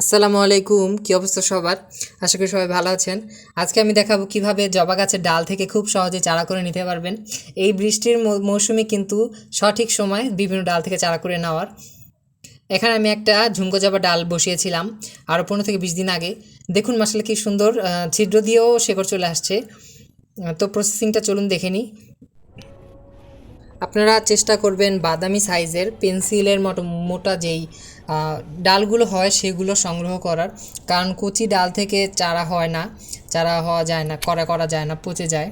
আসসালামু আলাইকুম, কী অবস্থা সবার? আশা করি সবাই ভালো আছেন। আজকে আমি দেখাবো কীভাবে জবা গাছের ডাল থেকে খুব সহজে চারা করে নিতে পারবেন। এই বৃষ্টির মৌসুমে কিন্তু সঠিক সময় বিভিন্ন ডাল থেকে চারা করে নেওয়ার। এখানে আমি একটা ঝুমকো জবা ডাল বসিয়েছিলাম আরও পনেরো থেকে বিশ দিন আগে। দেখুন মাসালে কি সুন্দর ছিদ্র দিয়েও শেকড় চলে আসছে। তো প্রসেসিংটা চলুন দেখে নিই। আপনারা চেষ্টা করবেন বাদামি সাইজের পেন্সিলের মতো মোটা যেই ডালগুলো হয় সেগুলো সংগ্রহ করার। কারণ কচি ডাল থেকে চারা হয় না, চারা হওয়া যায় না, করা করা যায় না, পচে যায়।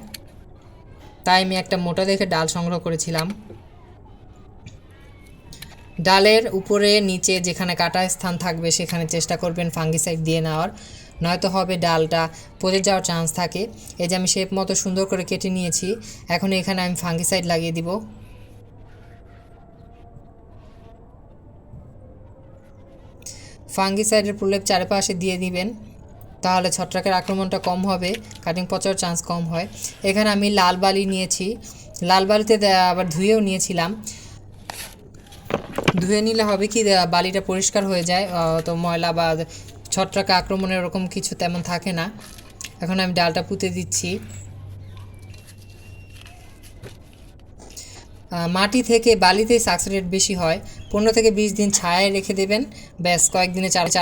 তাই আমি একটা মোটা দেখে ডাল সংগ্রহ করেছিলাম। ডালের উপরে নিচে যেখানে কাটা স্থান থাকবে সেখানে চেষ্টা করবেন ফাঙ্গিসাইড দিয়ে নেওয়ার। নয়তো হবে ডালটা পচে যাওয়ার চান্স থাকে। এই যে আমি শেপ মতো সুন্দর করে কেটে নিয়েছি, এখন এখানে আমি ফাঙ্গিসাইড লাগিয়ে দিব। ফাঙ্গিসাইডের প্রলেপ চারপাশে দিয়ে দিবেন, তাহলে ছত্রাকের আক্রমণটা কম হবে কাটিং পচার চান্স কম হয়। এখানে আমি লাল বালি নিয়েছি, লাল বালিতে আবার ধুয়েও নিয়েছিলাম। ধুয়ে নিলে হবে কি বালিটা পরিষ্কার হয়ে যায় তো ময়লা বা ছত্রাক আক্রমণের ওরকম কিছু তেমন থাকে না। এখন আমি ডালটা পুঁতে দিচ্ছি। মাটি থেকে বালিতে সাকসেস রেট বেশি হয় পনেরো থেকে বিশ দিন ছায়ায় রেখে দেবেন। ব্যাস কয়েকদিনে চার চারা